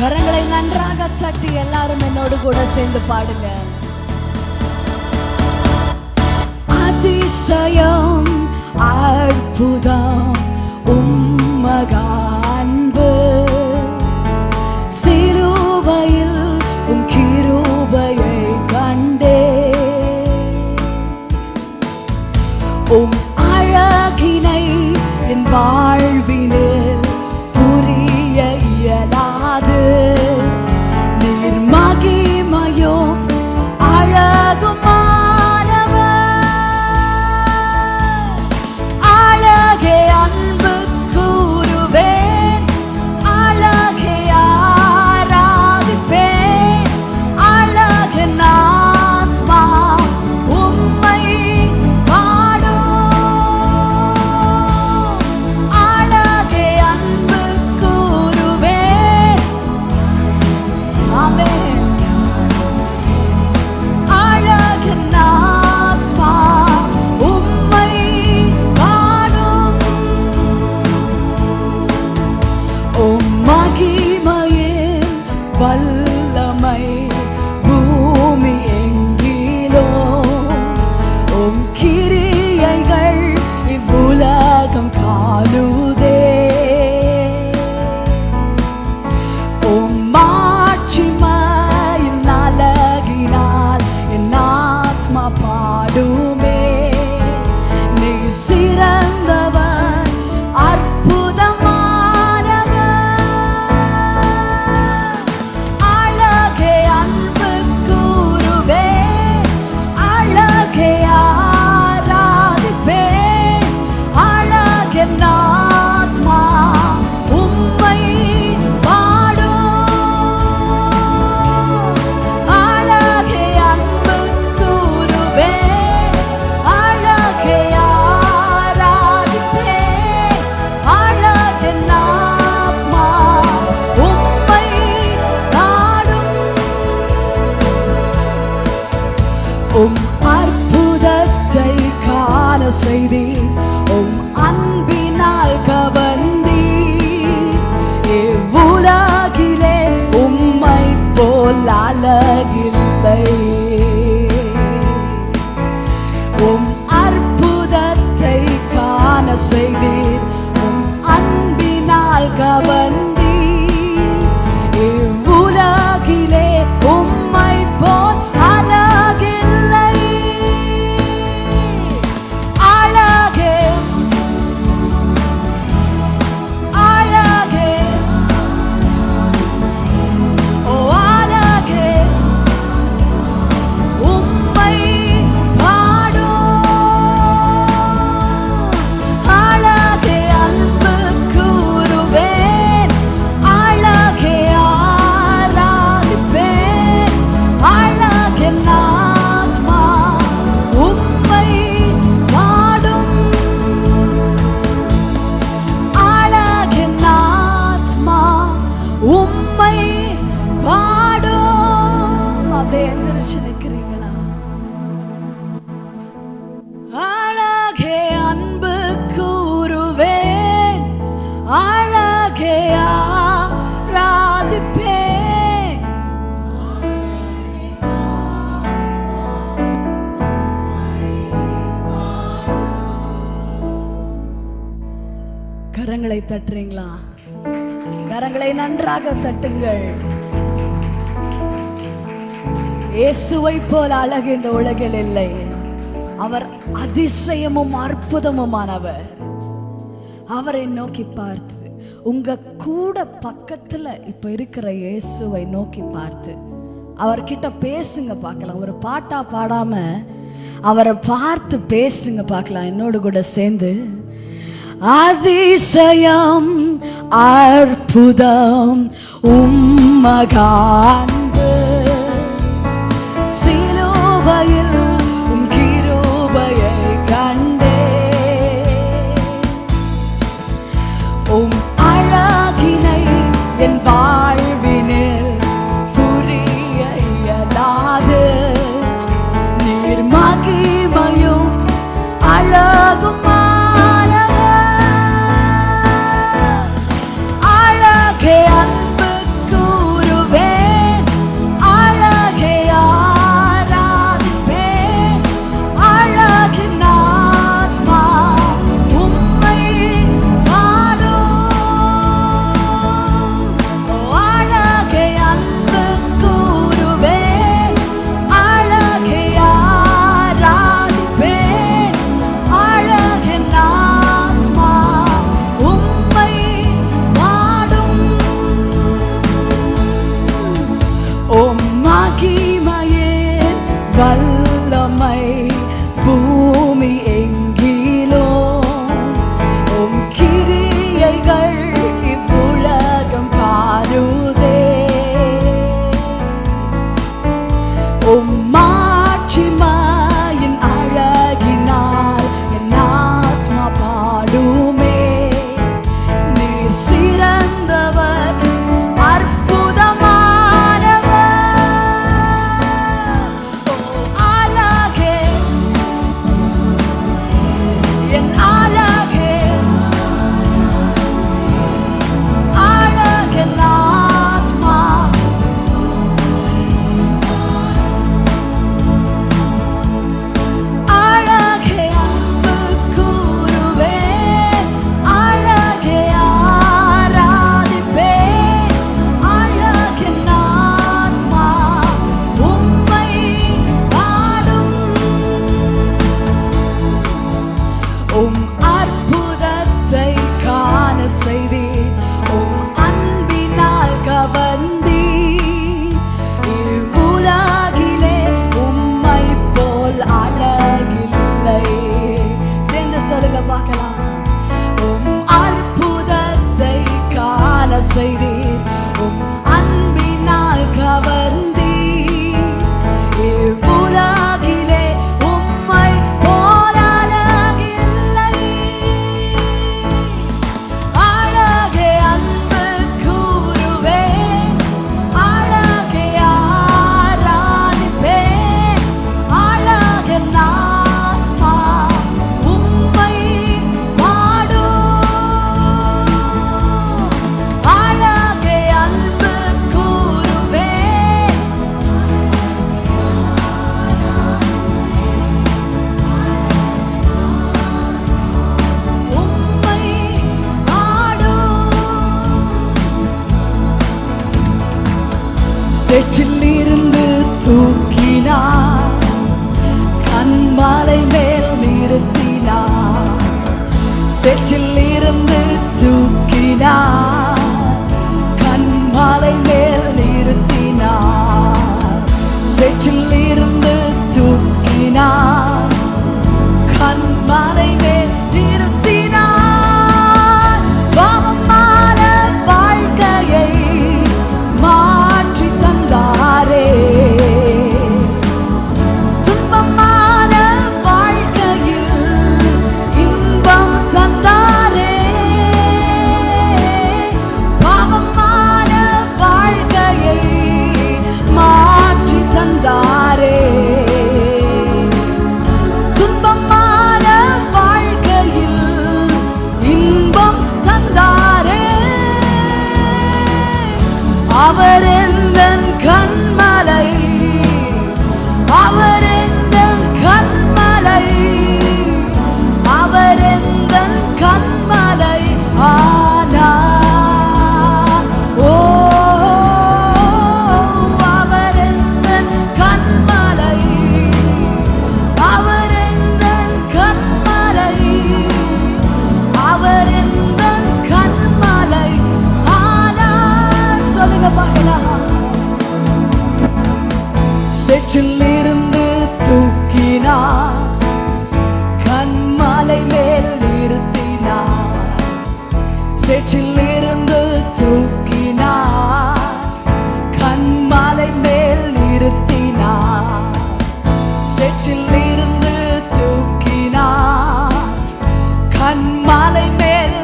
கரங்களை நன்றாக தட்டி எல்லாரும் என்னோடு கூட சேர்ந்து பாடுங்க. அதிசயம் அற்புதம் உம்மகான்பு. சிலுவையில் உம் கிருபையை கண்டே. உம் அழகினை என் போல் அழகில்லை உம் அற்புதத்தை காண செய்தீர் உம் அன்பினால் கவன் அப்படியே நிற்கிறீங்களா அழகே அன்பு கூறுவேன் அழகே ஆராதிப்பேன். கரங்களை தட்டுறீங்களா? கரங்களை நன்றாக தட்டுங்கள். இயேசுவை போல அழகு இந்த உலகில் இல்லை. அவர் அதிசயமும் அற்புதமுமானவர். அவரை நோக்கி பார்த்து உங்க கூட பக்கத்துல இப்ப இருக்கிற இயேசுவை நோக்கி பார்த்து அவர்கிட்ட பேசுங்க பார்க்கலாம். ஒரு பாட்டா பாடாம அவரை பார்த்து பேசுங்க பார்க்கலாம். என்னோடு கூட சேர்ந்து அதிசயம் அற்புதம் உம்மகான் சிலுவையில் சேற்றில் இருந்து சேற்றில் இருந்து தூக்கினார். கண்மலை மேல் நிறுத்தினார். சேற்றில் இருந்து தூக்கினார். கண்மலை மேல் நிறுத்தினார். சேற்றில் இருந்து தூக்கினார். கண்மலை மேல்